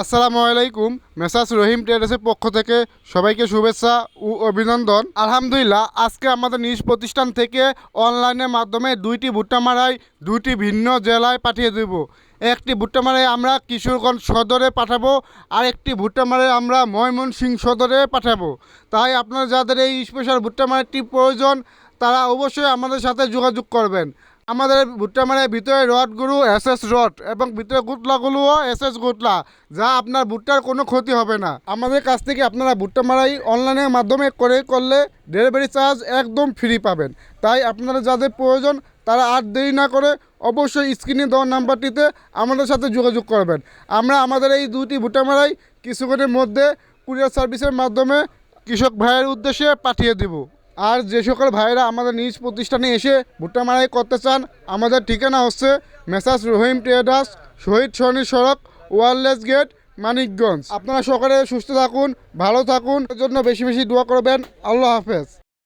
আসসালামু আলাইকুম। মেসাস রহিম ট্রেডার্সের পক্ষ থেকে সবাইকে শুভেচ্ছা ও অভিনন্দন। আলহামদুলিল্লাহ, আজকে আমাদের নিজ প্রতিষ্ঠান থেকে অনলাইনের মাধ্যমে দুইটি ভুট্টা মারাই দুইটি ভিন্ন জেলায় পাঠিয়ে দেব। একটি ভুট্টা মারাই আমরা কিশোরগঞ্জ সদরে পাঠাবো আর একটি ভুট্টা মারাই আমরা ময়মনসিংহ সদরে পাঠাবো। তাই আপনারা যাদের এই স্পেশাল ভুট্টা মারাইটি প্রয়োজন, তারা অবশ্যই আমাদের সাথে যোগাযোগ করবেন। আমাদের ভুট্টা মারের ভিতরে রডগুলো এস এস রড এবং ভিতরে গুটলাগুলোও এস এস গুটলা যা আপনার ভুট্টার কোনো ক্ষতি হবে না। আমাদের কাছ থেকে আপনারা ভুট্টা মারাই অনলাইনের মাধ্যমে করে করলে ডেলিভারি চার্জ একদম ফ্রি পাবেন। তাই আপনারা যাদের প্রয়োজন, তারা আর দেরি না করে অবশ্যই স্ক্রিনে দেওয়া নাম্বারটিতে আমাদের সাথে যোগাযোগ করবেন। আমরা আমাদের এই দুটি ভুট্টা মারাই কিছুক্ষণের মধ্যে কুরিয়ার সার্ভিসের মাধ্যমে কৃষক ভাইয়ের উদ্দেশ্যে পাঠিয়ে দেব। আর যে সকল ভাইরা আমাদের নিজ প্রতিষ্ঠানে এসে ভুট্টা মারাই করতে চান, আমাদের ঠিকানা হচ্ছে মেসাস রহিম ট্রেডার্স, শহীদ সরণী সড়ক, ওয়ারলেস গেট, মানিকগঞ্জ। আপনারা সকলে সুস্থ থাকুন, ভালো থাকুন জন্য বেশি বেশি দোয়া করবেন। আল্লাহ হাফেজ।